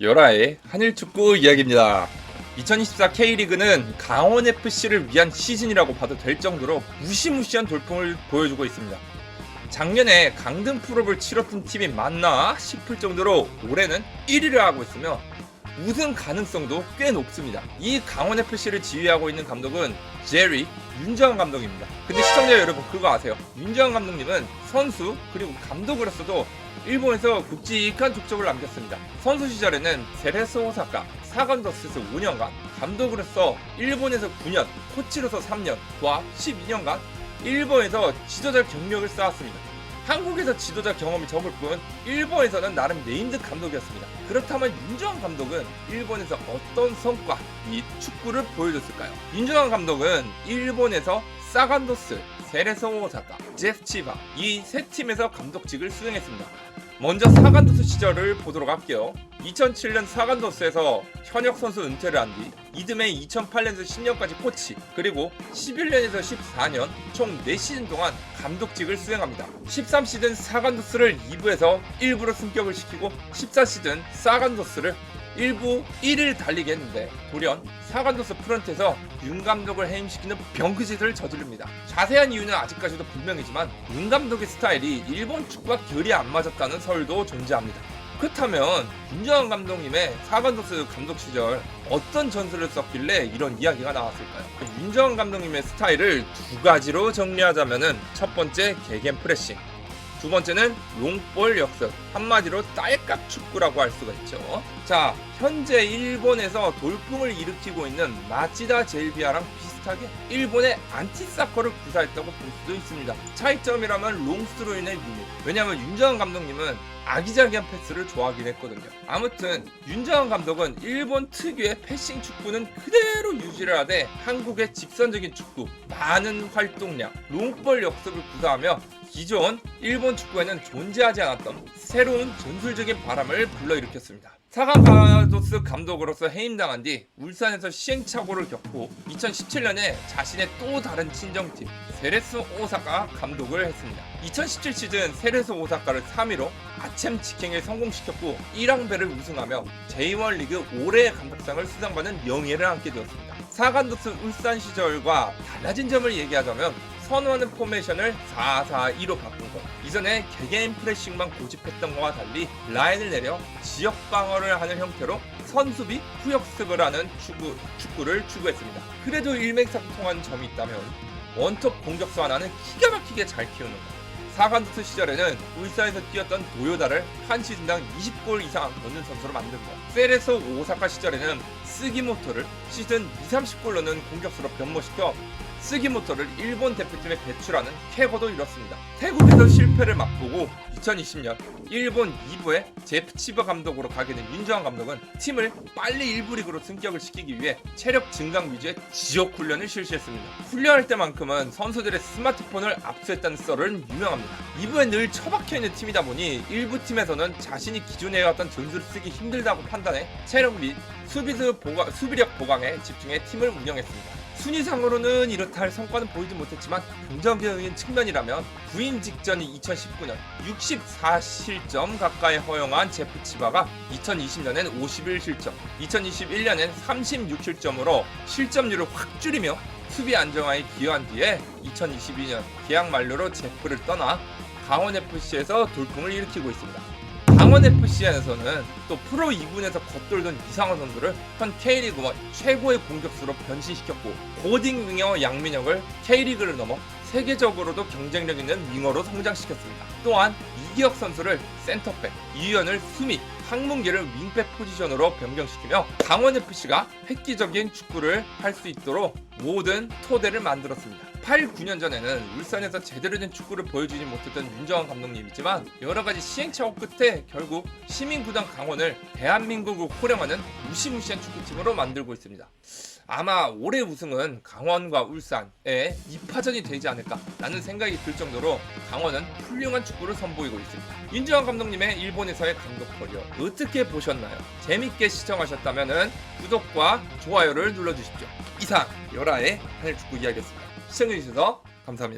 열아의 한일 축구 이야기입니다. 2024 K리그는 강원FC를 위한 시즌이라고 봐도 될 정도로 무시무시한 돌풍을 보여주고 있습니다. 작년에 강등 풀업을 치렀던 팀이 맞나 싶을 정도로 올해는 1위를 하고 있으며 우승 가능성도 꽤 높습니다. 이 강원FC를 지휘하고 있는 감독은 제리 윤정환 감독입니다. 근데 시청자 여러분 그거 아세요? 윤정환 감독님은 선수 그리고 감독으로서도 일본에서 굵직한 족적을 남겼습니다. 선수 시절에는 세레스 오사카, 사간더스에서 5년간, 감독으로서 일본에서 9년, 코치로서 3년, 도합 12년간 일본에서 지도자 경력을 쌓았습니다. 한국에서 지도자 경험이 적을 뿐 일본에서는 나름 네임드 감독이었습니다. 그렇다면 윤정환 감독은 일본에서 어떤 성과 이 축구를 보여줬을까요? 윤정환 감독은 일본에서 사간도스, 세레소 오사카, 제프치바 이 세 팀에서 감독직을 수행했습니다. 먼저 사간도스 시절을 보도록 할게요. 2007년 사간도스에서 현역 선수 은퇴를 한 뒤 이듬해 2008년에서 10년까지 코치 그리고 11년에서 14년 총 4시즌 동안 감독직을 수행합니다. 13시즌 사간도스를 2부에서 1부로 승격을 시키고 14시즌 사간도스를 1부 1일 달리게 했는데 돌연 사간도스 프런트에서 윤 감독을 해임시키는 병크짓을 저지릅니다. 자세한 이유는 아직까지도 불명이지만 윤 감독의 스타일이 일본 축구와 결이 안 맞았다는 설도 존재합니다. 그렇다면 윤정환 감독님의 사간도스 감독 시절 어떤 전술을 썼길래 이런 이야기가 나왔을까요? 윤정환 감독님의 스타일을 두 가지로 정리하자면은 첫 번째 개겐 프레싱, 두 번째는 롱볼 역습 한마디로 딸깍 축구라고 할 수가 있죠 자 현재 일본에서 돌풍을 일으키고 있는 마치다 젤비아랑 비슷 하게 일본의 안티사커를 구사했다고 볼 수도 있습니다. 차이점이라면 롱스루인의 유무 왜냐하면 윤정환 감독님은 아기자기한 패스를 좋아하긴 했거든요. 아무튼 윤정환 감독은 일본 특유의 패싱 축구는 그대로 유지를 하되 한국의 직선적인 축구 많은 활동량 롱볼 역습을 구사하며 기존 일본 축구에는 존재하지 않았던 새로운 전술적인 바람을 불러일으켰습니다. 사강 가도스 감독으로서 해임당한 뒤 울산에서 시행착오를 겪고 2017년에 자신의 또 다른 친정팀 세레스 오사카 감독을 했습니다. 2017 시즌 세레스 오사카를 3위로 아챔 직행에 성공시켰고 1항배를 우승하며 J1 리그 올해의 감독상을 수상받는 명예를 안게 되었습니다. 사간도스 울산 시절과 달라진 점을 얘기하자면 선호하는 포메이션을 4-4-2로 바꾼 것. 이전에 개개인 프레싱만 고집했던 것과 달리 라인을 내려 지역 방어를 하는 형태로 선수비 후역습을 하는 축구, 축구를 추구했습니다. 그래도 일맥상통한 점이 있다면 원톱 공격수 하나는 기가 막히게 잘 키우는 것. 사간도스 시절에는 울산에서 뛰었던 도요다를 한 시즌당 20골 이상 넣는 선수로 만든 것. 세레소 오사카 시절에는 스기모토를 시즌 2, 30골 넣는 공격수로 변모시켜 스기모토를 일본 대표팀에 배출하는 쾌거도 이뤘습니다. 태국에서 실패를 맛보고 2020년 일본 2부의 제프치바 감독으로 가게 된 윤정환 감독은 팀을 빨리 1부 리그로 승격을 시키기 위해 체력 증강 위주의 지옥 훈련을 실시했습니다. 훈련할 때만큼은 선수들의 스마트폰을 압수했다는 썰은 유명합니다. 2부에 늘 처박혀 있는 팀이다 보니 일부 팀에서는 자신이 기존에 해왔던 전술을 쓰기 힘들다고 판단해 체력 및 수비수 보강, 수비력 보강에 집중해 팀을 운영했습니다. 순위상으로는 이렇다 할 성과는 보이지 못했지만 긍정적인 측면이라면 부임 직전인 2019년 64실점 가까이 허용한 제프 치바가 2020년엔 51실점, 2021년엔 36실점으로 실점률을 확 줄이며 수비 안정화에 기여한 뒤에 2022년 계약 만료로 제프를 떠나 강원 FC에서 돌풍을 일으키고 있습니다. 강원 FC에서는 또 프로 2군에서 겉돌던 이상한 선수를 현 K리그 원 최고의 공격수로 변신시켰고 고딩 윙어 양민혁을 K리그를 넘어 세계적으로도 경쟁력 있는 윙어로 성장시켰습니다. 또한 이기혁 선수를 센터백, 이유연을 수미, 황문기를 윙백 포지션으로 변경시키며 강원 FC가 획기적인 축구를 할 수 있도록 모든 토대를 만들었습니다. 8, 9년 전에는 울산에서 제대로 된 축구를 보여주지 못했던 윤정환 감독님이지만 여러 가지 시행착오 끝에 결국 시민구단 강원을 대한민국을 호령하는 무시무시한 축구팀으로 만들고 있습니다. 아마 올해 우승은 강원과 울산의 2파전이 되지 않을까라는 생각이 들 정도로 강원은 훌륭한 축구를 선보이고 있습니다. 윤정환 감독님의 일본에서의 감독 커리어 어떻게 보셨나요? 재밌게 시청하셨다면 구독과 좋아요를 눌러주십시오. 이상 열아의 한일축구 이야기였습니다. 시청해주셔서 감사합니다.